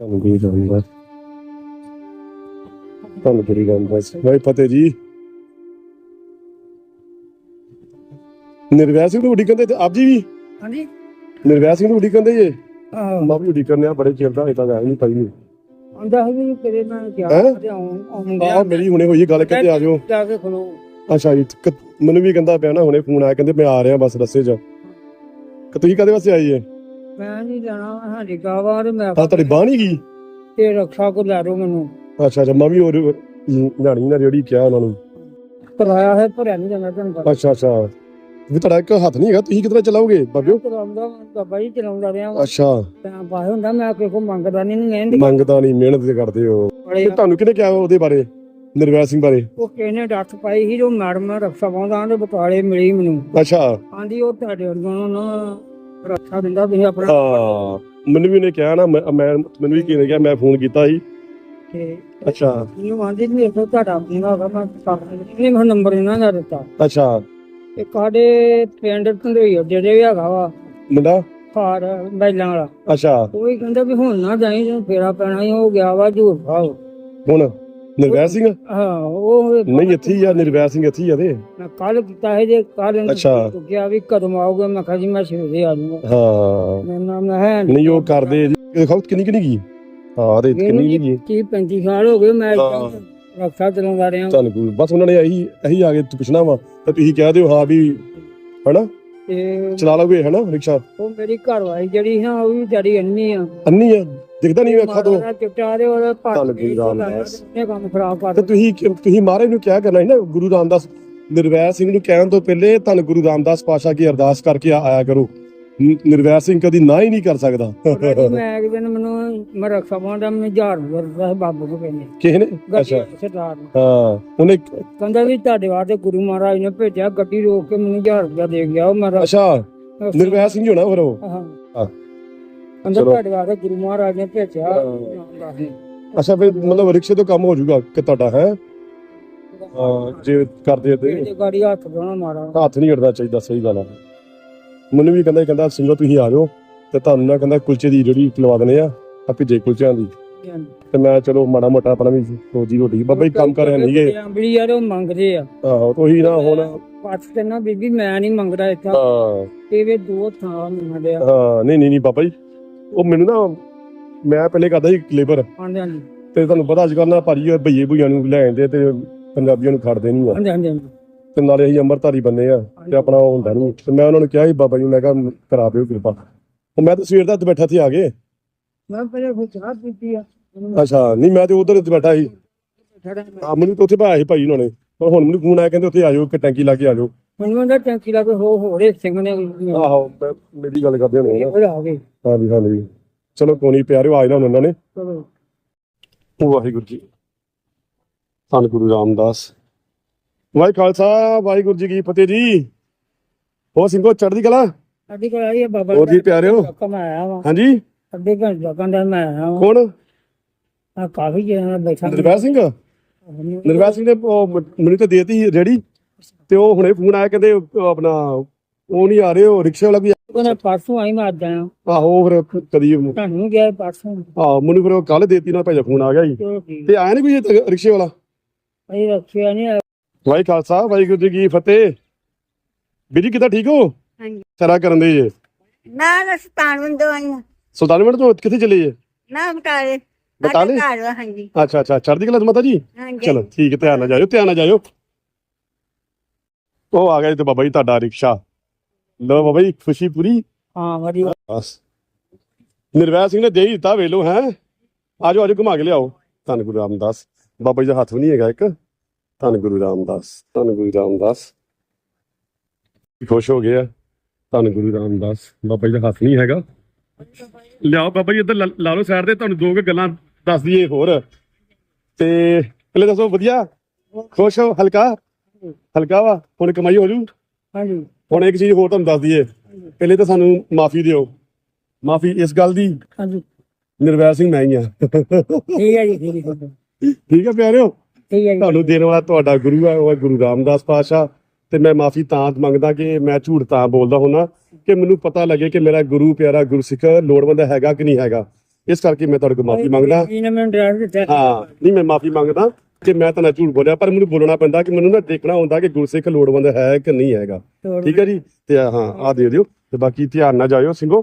ਤੁਹਾਨੂੰ ਕੀ ਜਾਣਦਾ ਤੁਹਾਨੂੰ ਗੱਲ ਬਸ ਭਾਈ ਫਤਿਹ ਜੀ। ਨਿਰਵੈਰ ਸਿੰਘ ਨੂੰ ਉਡੀਕਣ ਦੇ ਤੇ ਆਪ ਜੀ ਵੀ? ਹਾਂਜੀ। ਨਿਰਵੈਰ ਸਿੰਘ ਨੂੰ ਉਡੀਕਣ ਦੇ ਜੇ? ਆਹ। ਮੈਂ ਵੀ ਉਡੀਕਣ ਆ ਬੜੇ ਚਿਰ ਦਾ ਤੱਕ ਆਇਆ ਨਹੀਂ ਪਾਈ ਨਹੀਂ ਆਂਦਾ ਹੈ ਵੀ ਨਾਲ ਗਿਆ ਹੈਂ? ਤੇ ਆਉਂ ਆਉਂਦਾ ਆਹ ਮੇਰੀ ਹੁਣੇ ਹੋਈ ਗੱਲ ਕਿਤੇ ਆ ਜਾਓ? ਜਾ ਕੇ ਖਲੋ। ਅੱਛਾ ਜੀ ਮੈਨੂੰ ਵੀ ਕਹਿੰਦਾ ਪਿਆ ਨਾ ਹੁਣੇ ਫੋਨ ਆਇਆ ਕਹਿੰਦੇ ਮੈਂ ਆ ਰਿਹਾ ਬਸ ਰਸਤੇ 'ਚ। ਕਿ ਤੁਸੀਂ ਕਦੇ ਵਾਸਤੇ ਆਈ ਏ ਮੈਂ ਨਹੀਂ ਜਾਣਾ ਹਾਂਜੀ ਗਾਵਾ ਤੇ ਮੈਂ ਆ ਤੁਹਾਡੀ ਬਾਹ ਨਹੀਂ ਗਈ? ਤੇ ਰੱਖਾ ਕੋ ਲੈ ਰੋ ਮੈਨੂੰ। ਅੱਛਾ ਅੱਛਾ ਮੈਂ ਵੀ ਹੋਰ ਨਾਣੀ ਨਾ ਜਿਹੜੀ ਕਿਹਾ ਉਹਨਾਂ ਨੂੰ। ਕਰਾਇਆ ਹੈ ਭਰਿਆ ਨਹੀਂ ਜਾਂਦਾ ਤੈਨੂੰ ਪਤਾ। ਅੱਛਾ ਅੱਛਾ। ਵੀ ਤੁਹਾਡਾ ਇੱਕ ਹੱਥ ਨਹੀਂ ਹੈਗਾ ਤੁਸੀਂ ਕਿਤਨਾ ਚਲਾਓਗੇ ਬਾਬਿਓ? ਕਰਾਉਂਦਾ ਬਾਬਾ ਜੀ ਚਲਾਉਂਦਾ ਰਿਹਾ ਵਾਂ। ਅੱਛਾ। ਤਾਂ ਪਾਏ ਹੁੰਦਾ ਮੈਂ ਕਿਸੇ ਕੋ ਮੰਗਦਾ ਨਹੀਂ ਨਹੀਂ ਕਹਿੰਦੀ। ਮੰਗਦਾ ਨਹੀਂ ਮਿਹਨਤ ਤੇ ਕਰਦੇ ਹੋ। ਤੇ ਤੁਹਾਨੂੰ ਕਿਹਨੇ ਕਿਹਾ ਉਹਦੇ ਬਾਰੇ ਨਿਰਵੈਰ ਸਿੰਘ ਬਾਰੇ? ਉਹ ਕਿਹਨੇ ਡੱਟ ਪਾਈ ਸੀ ਜੋ ਮੈਡਮ ਰੱਖਾ ਪਾਉਂਦਾ ਉਹਦੇ ਬਟਾਲੇ ਮਿਲੀ ਮੈਨੂੰ। ਅੱਛਾ। ਆਂਦੀ ਉਹ ਤੁਹਾਡੇ ਵਰਗਿਆਂ ਨੂੰ ਰੱਖਾ ਦਿੰਦਾ ਤੁਸੀਂ ਆਪਣਾ ਹਾਂ ਮੈਨੂੰ ਵੀ ਉਹਨੇ ਕਿਹਾ ਨਾ ਮੈਂ ਮੈਂ- ਮੈਨੂੰ ਵੀ ਕਿਹਨੇ ਕਿਹਾ ਮੈਂ ਫੋਨ ਕੀਤਾ ਸੀ। ਤੇ ਅੱਛਾ। ਮੈਨੂੰ ਆਂਦੀ ਵੀ ਇਹ ਤੁਹਾਡਾ ਪੂਰਾ ਹੋਗਾ ਮੈਂ ਕਰ ਨਹੀਂ ਮੈਂ ਨੰਬਰ ਇਹਨਾਂ ਦਾ ਦਿੱਤਾ। ਅੱਛਾ। ਇੱਕ ਸਾਡੇ ਪਿੰਡ ਧੰਦੋਈ ਜਿਹੜੇ ਵੀ ਹੈਗਾ ਵਾ ਮੁੰਡਾ? ਫਾਰ ਬੈਲਾਂ ਵਾਲਾ। ਅੱਛਾ। ਉਹ ਕਹਿੰਦਾ ਵੀ ਹੁਣ ਨਾ ਜਾਈ ਜਦੋਂ ਫੇਰਾ ਪੈਣਾ ਹੀ ਹੋ ਗਿਆ ਵਾ ਝੂਠ ਖਾਓ ਹੁਣ? ਨਿਰਵੈਰ ਸਿੰਘ? ਹਾਂ ਉਹ ਨਹੀਂ ਇੱਥੇ ਹੀ ਆ ਨਿਰਵੈਰ ਸਿੰਘ ਇੱਥੇ ਹੀ ਆ ਤੇ? ਮੈਂ ਕੱਲ ਕੀਤਾ ਹੈ ਜੇ ਕੱਲ ਅੱਛਾ। ਕਿਹਾ ਵੀ ਕਦਮ ਆਓਗੇ ਮੈਂ ਕਿਹਾ ਜੀ ਮੈਂ ਸਵੇਰੇ ਆ ਜਾਊਂਗਾ। ਹਾਂ। ਮੇਰਾ ਨਾਮ ਹੈ ਨਹੀਂ ਉਹ ਕਰਦੇ ਜੀ। ਦੇਖੋ ਕਿੰਨੀ ਕਿੰਨੀ ਗਈ ਹਾਂ ਤੇ ਕਿੰਨੀ ਗਈ ਕੀ 35 ਸਾਲ ਹੋ ਗਏ ਮੈਂ ਹਾਂ। ਰਕਸ਼ਾ ਚਲਾਉਂਦਾ ਰਿਹਾ। ਤੁਹਾਨੂੰ ਕੋਈ ਬਸ ਉਹਨਾਂ ਨੇ ਇਹੀ ਇਹੀ ਆ ਕੇ ਪੁੱਛਣਾ ਵਾ ਤਾਂ ਤੁਸੀਂ ਕਹਿ ਦਿਓ ਹਾਂ ਵੀ ਹਨਾ? ਤੇ ਚਲਾ ਲਓਗੇ ਹਨਾ ਰਿਕਸ਼ਾ? ਉਹ ਮੇਰੀ ਘਰਵਾਲੀ ਜਿਹੜੀ ਨਾ ਉਹ ਵੀ ਤੇਰੀ ਅੰਨੀ ਆ। ਅੰਨੀ ਆ? ਦਿਖਦਾ ਨਹੀਂ ਅੱਖਾਂ ਤੋਂ। ਮਾਰਾ ਚਿੱਟਾ ਦੇ ਉਹਦੇ ਚੱਲ ਪੱਟ ਕੋਈ ਗੱਲ ਨਹੀਂ। ਇਹ ਕੰਮ ਖਰਾਬ ਕਰ ਤੇ ਤੁਸੀਂ ਤੁਸੀਂ ਮਹਾਰਾਜ ਨੂੰ ਕਿਹਾ ਕਰਨਾ ਸੀ ਨਾ ਗੁਰੂ ਰਾਮਦਾਸ ਨਿਰਵੈਰ ਸਿੰਘ ਨੂੰ ਕਹਿਣ ਤੋਂ ਪਹਿਲੇ ਧੰਨ ਗੁਰੂ ਰਾਮਦਾਸ ਪਾਸ਼ਾ ਕੀ ਅਰਦਾਸ ਕਰਕੇ ਆ- ਆਇਆ ਕਰੋ। ਨਿ- ਨਿਰਵੈਰ ਸਿੰਘ ਕਦੀ ਨਾ ਹੀ ਨਹੀਂ ਕਰ ਸਕਦਾ। ਉਹਨੇ ਮੈਂ ਇੱਕ ਦਿਨ ਮੈਨੂੰ ਮੈਂ ਰਕਸ਼ਾ ਪਾਉਂਦਾ ਮੈਨੂੰ ਹਜ਼ਾਰ ਬਾਬੂ ਕੋ ਕਹਿੰਦੇ ਕਿਸੇ ਨੇ? ਅੱਛਾ। ਸਰਦਾਰ। ਨੂੰ ਹਾਂ ਉਹਨੇ ਕਹਿੰਦਾ ਵੀ ਤੁਹਾਡੇ ਵਾਸਤੇ ਗੁਰੂ ਮਹਾਰਾਜ ਨੇ ਭੇਜਿਆ ਗੱਡੀ ਰੋਕ ਕੇ ਮੈਨੂੰ ਹਜ਼ਾਰ ਰੁਪਇਆ ਦੇ ਗਿਆ ਉਹ ਅੱਛਾ। ਨਿਰਵੈਰ ਸਿੰਘ ਹੀ ਹੋਣਾ ਫਿਰ ਉਹ। ਹਾਂ। ਹਾਂ। ਕਹਿੰਦਾ ਚਲੋ। ਤੁਹਾਡੇ ਵਾਸਤੇ ਗੁਰੂ ਮਹਾਰਾਜ ਨੇ ਭੇਜਿਆ। ਅੱਛਾ ਫਿਰ ਮਤਲਬ ਰਿਕਸ਼ੇ ਤੋਂ ਕੰਮ ਹੋ ਜਾਊਗਾ ਕਿ ਤੁਹਾਡਾ ਹੈ? ਜੇ ਕਰਦੇ ਤੇ। ਤੇ ਗਾੜੀ ਹੱਥ ਦੋਣਾ ਮਾਰਾ ਹੱਥ ਨਹੀਂ ਅੜਦਾ ਚਾਹੀਦਾ ਸਹੀ ਗੱਲ ਆ। ਮੈਨੂੰ ਵੀ ਕਹਿੰਦਾ ਕਹਿੰਦਾ ਸਿੰਘੋ ਤੁਸੀਂ ਆ ਜਾਓ ਤੇ ਤੁਹਾਨੂੰ ਨਾ ਕਹਿੰਦਾ ਕੁਲਚੇ ਦੀ ਜਿਹੜੀ ਖਿਲਵਾ ਦਨੇ ਆ ਆ ਭਿੱਜੇ ਕੁਲਚਿਆਂ ਦੀ। ਤੇ ਮੈਂ ਚਲੋ ਮਾੜਾ ਮੋਟਾ ਆਪਣਾ ਵੀ ਰੋਜੀ ਰੋਟੀ। ਬਾਬਾ ਜੀ ਕੰਮ ਕਰ ਰਹੇ ਨਹੀਂਗੇ। ਅੰਬਲੀ ਯਾਰ ਉਹ ਮੰਗਦੇ ਆ। ਆਹੋ ਉਹੀ ਨਾ ਹੁਣ ਪੱਟ ਤੇ ਨਾ ਬੀਬੀ ਮੈਂ ਨਹੀਂ ਮੰਗਦਾ ਇੱਥਾ ਹਾਂ। ਇਹ ਵੀ ਦੋ ਥਾਂ ਮੰਗਦੇ ਆ। ਹਾਂ ਨਹੀਂ ਨਹੀਂ ਨਹੀਂ ਬਾਬਾ ਜੀ। ਉਹ ਮੈਨੂੰ ਨਾ ਮੈਂ ਪਹਿਲੇ ਕਰਦਾ ਸੀ ਲੇਬਰ ਹਾਂਜੀ ਹਾਂਜੀ। ਤੇ ਤੁਹਾਨੂੰ ਪਤਾ ਅੱਜ ਕੱਲ੍ਹ ਨਾ ਭਾਜੀ ਉਹ ਭਈਏ ਭੁਈਆਂ ਨੂੰ ਲੈ ਆਉਂਦੇ ਤੇ ਪੰਜਾਬੀਆਂ ਨੂੰ ਖੜਦੇ ਨਹੀਂ ਆ। ਹਾਂਜੀ ਹਾਂਜੀ ਹਾਂਜੀ। ਤੇ ਨਾਲੇ ਅਸੀਂ ਅੰਮ੍ਰਿਤਧਾਰੀ ਬੰਦੇ ਆ ਤੇ ਆਪਣਾ ਉਹ ਹੁੰਦਾ ਨਹੀਂ ਤੇ ਮੈਂ ਉਹਨਾਂ ਨੂੰ ਕਿਹਾ ਸੀ ਬਾਬਾ ਜੀ ਨੂੰ ਮੈਂ ਕਿਹਾ ਕਰਾ ਦਿਓ ਕਿਰਪਾ। ਉਹ ਮੈਂ ਤਾਂ ਸਵੇਰ ਦਾ ਇੱਥੇ ਬੈਠਾ ਇੱਥੇ ਆ ਗਏ ਮੈਂ ਪਹਿਲੇ ਫਿਰ ਚਾਹ ਪੀਤੀ ਆ। ਮੈਨੂੰ ਅੱਛਾ ਨਹੀਂ ਮੈਂ ਤੇ ਉਧਰ ਬੈਠਾ ਸੀ। ਆ ਮੈਨੂੰ ਤਾਂ ਉੱਥੇ ਭਾਇਆ ਸੀ ਭਾਈ ਉਹਨਾਂ ਨੇ। ਪਰ ਹੁਣ ਮੈਨੂੰ ਫੋਨ ਆਇਆ ਕਹਿੰਦੇ ਉੱਥੇ ਆ ਜਾਓ ਕਿ ਟੈਂਕੀ ਲਾ ਕੇ ਆ ਜਾਓ ਮੈਨੂੰ ਉਹਦਾ ਟੈਂਕੀ ਲਾ ਕੇ ਹੋ ਹੋੜੇ ਸਿੰਘ ਨੇ ਆਹੋ ਮੈਂ- ਮੇਰੀ ਗੱਲ ਕਰਦੇ ਹੋਣੇ ਨਾ। ਉਹ ਆ ਗਏ। ਹਾਂਜੀ ਹਾਂਜੀ। ਚਲੋ ਨਹੀਂ ਪਿਆਰਿਓ ਆ ਜਾਣਾ ਉਹਨਾਂ ਨੇ। ਚਲੋ। ਵਾਹਿਗੁਰੂ ਜੀ। ਧੰਨ ਗੁਰੂ ਰਾਮਦਾਸ। ਵਾਹਿ ਖਾਲਸਾ ਵਾਹਿਗੁਰੂ ਜੀ ਕੀ ਫਤਿਹ ਜੀ। ਹੋ ਸਿੰਘੋ ਚੜ੍ਹਦੀ ਕਲਾ? ਸਾਡੀ ਕੋਲ ਆਈ ਹੈ ਬਾਬਾ ਹੋਰ ਜੀ ਪਿਆਰਿਓ? ਕਮਾਇਆ ਵਾ। ਹਾਂਜੀ? ਅੱਧੇ ਘੰਟੇ ਦਾ ਕੰਦਾ ਮੈਂ ਆਇਆ ਵਾ। ਕੌਣ? ਆ ਕਾਫੀ ਜਿਹੜਾ ਬੈਠਾ ਨਿਰਵੈਰ ਸਿੰਘ? ਨਿਰਵੈਰ ਸਿੰਘ ਨੇ ਉਹ ਮ- ਮੈਨੂੰ ਤਾਂ ਦੇਤੀ ਰੈਡੀ ਤੇ ਉਹ ਹੁਣੇ ਫੋਨ ਆਇਆ ਕਹਿੰਦੇ ਉਹ ਆਪਣਾ ਉਹ ਨਹੀਂ ਆ ਰਹੇ ਉਹ ਰਿਕਸ਼ੇ ਵਾਲਾ ਵੀ ਉਹਨੇ ਪਰਸੋਂ ਆਈ ਮੈਂ ਅੱਜ ਆਇਆ। ਆਹੋ ਫਿਰ ਕਦੀ ਤੁਹਾਨੂੰ ਗਿਆ ਪਰਸੋਂ। ਆਹ ਮੈਨੂੰ ਫਿਰ ਕੱਲ ਦੇਤੀ ਨਾ ਭਾਈ ਫੋਨ ਆ ਗਿਆ ਜੀ ਚਲੋ ਠੀਕ। ਤੇ ਆਇਆ ਨਹੀਂ ਕੋਈ ਤੱਕ ਰਿਕਸ਼ੇ ਵਾਲਾ? ਅਸੀਂ ਰੱਖਿਆ ਨਹੀਂ ਵਾਹਿ ਖਾਲਸਾ ਵਾਹਿਗੁਰੂ ਜੀ ਕੀ ਫਤਿਹ। ਬੀਜੀ ਕਿੱਦਾਂ ਠੀਕ ਹੋ? ਹਾਂਜੀ। ਸਰਾ ਕਰਨ ਦੇ ਜੇ? ਨਾ ਬੰਦੋ ਆਈਆਂ ਸੁਲਤਾਨ ਮਿੰਟ ਤੋਂ ਕਿੱਥੇ ਚਲੇ ਜੇ? ਨਾ ਬਟਾਲੇ। ਬਟਾਲੇ? ਘਰ ਹਾਂਜੀ। ਅੱਛਾ ਅੱਛਾ ਚੜ੍ਹਦੀ ਕਲਾ ਮਾਤਾ ਜੀ? ਹਾਂਜੀ। ਚਲੋ ਠੀਕ ਹੈ ਧਿਆਨ ਨਾਲ ਜਾਇਓ ਧਿਆਨ ਨਾਲ ਜਾਇਓ। ਉਹ ਆ ਗਿਆ ਜੀ ਤੇ ਬਾਬਾ ਜੀ ਤੁਹਾਡਾ ਰਿਕਸ਼ਾ। ਲੋ ਬਾਬਾ ਜੀ ਖੁਸ਼ੀ ਪੂਰੀ। ਹਾਂ ਵਧੀਆ। ਬਸ। ਨਿਰਵੈਰ ਸਿੰਘ ਨੇ ਦੇ ਹੀ ਦਿੱਤਾ ਵੇਲੋ ਹੈ? ਆਜੋ ਆਜੋ ਘੁਮਾ ਕੇ ਲਿਆਓ। ਧੰਨ ਗੁਰੂ ਰਾਮਦਾਸ। ਬਾਬਾ ਜੀ ਦਾ ਹੱਥ ਵੀ ਨਹੀਂ ਹੈਗਾ ਇੱਕ। ਧੰਨ ਗੁਰੂ ਰਾਮਦਾਸ ਧੰਨ ਗੁਰੂ ਰਾਮਦਾਸ। ਖੁਸ਼ ਹੋ ਗਏ ਆ। ਧੰਨ ਗੁਰੂ ਰਾਮਦਾਸ। ਬਾਬਾ ਜੀ ਦਾ ਹੱਥ ਨਹੀਂ ਹੈਗਾ। ਲਿਆਓ ਬਾਬਾ ਜੀ ਇੱਧਰ ਲਾ ਲਾ ਲਓ ਸਾਈਡ ਤੇ ਤੁਹਾਨੂੰ ਦੋ ਕੁ ਗੱਲਾਂ ਦੱਸ ਦਈਏ ਹੋਰ। ਤੇ ਪਹਿਲੇ ਦੱਸੋ ਵਧੀਆ? ਖੁਸ਼ ਹੋ? ਹਲਕਾ? ਹਲਕਾ ਵਾ? ਹੁਣ ਕਮਾਈ ਹੋ ਜੂ ਹਾਂਜੀ। ਹੁਣ ਇੱਕ ਚੀਜ਼ ਹੋਰ ਤੁਹਾਨੂੰ ਦੱਸ ਦਈਏ। ਪਹਿਲੇ ਤਾਂ ਸਾਨੂੰ ਮਾਫੀ ਦਿਓ। ਮਾਫੀ ਇਸ ਗੱਲ ਦੀ ਹਾਂਜੀ। ਨਿਰਵੈਰ ਸਿੰਘ ਮੈਂ ਹੀ ਆ। ਠੀਕ ਹੈ ਜੀ ਠੀਕ ਹੈ ਜੀ। ਠੀਕ ਹੈ ਪਿਆਰਿਓ? ਠੀਕ ਹੈ ਜੀ। ਤੁਹਾਨੂੰ ਦੇਣ ਵਾਲਾ ਤੁਹਾਡਾ ਗੁਰੂ ਹੈ ਉਹ ਹੈ ਗੁਰੂ ਰਾਮਦਾਸ ਪਾਤਸ਼ਾਹ। ਤੇ ਮੈਂ ਮਾਫੀ ਤਾਂ ਮੰਗਦਾ ਕਿ ਮੈਂ ਝੂਠ ਤਾਂ ਬੋਲਦਾ ਹੁਣਾ ਕਿ ਮੈਨੂੰ ਪਤਾ ਲੱਗੇ ਕਿ ਮੇਰਾ ਗੁਰੂ ਪਿਆਰਾ ਗੁਰਸਿੱਖ ਲੋੜਵੰਦ ਹੈਗਾ ਕਿ ਨਹੀਂ ਹੈਗਾ। ਇਸ ਕਰਕੇ ਮੈਂ ਤੁਹਾਡੇ ਕੋਲ ਮਾਫੀ ਮੰਗਦਾ। ਇਹਨੇ ਮੈਨੂੰ ਡਰਾਈਵ ਦਿੱਤਾ ਹਾਂ ਨਹੀਂ ਮੈਂ ਮਾਫੀ ਮੰਗਦਾ ਕਿ ਮੈਂ ਤਾਂ ਨਾ ਝੂਠ ਬੋਲਿਆ ਪਰ ਮੈਨੂੰ ਬੋਲਣਾ ਪੈਂਦਾ ਕਿ ਮੈਨੂੰ ਨਾ ਦੇਖਣਾ ਹੁੰਦਾ ਕਿ ਗੁਰਸਿੱਖ ਲੋੜਵੰਦ ਹੈ ਕਿ ਨਹੀਂ ਹੈਗਾ। ਠੀਕ ਹੈ ਜੀ? ਤੇ ਹਾਂ ਆ ਦੇ ਦਿਓ ਤੇ ਬਾਕੀ ਧਿਆਨ ਨਾਲ ਜਾਇਓ ਸਿੰਘੋ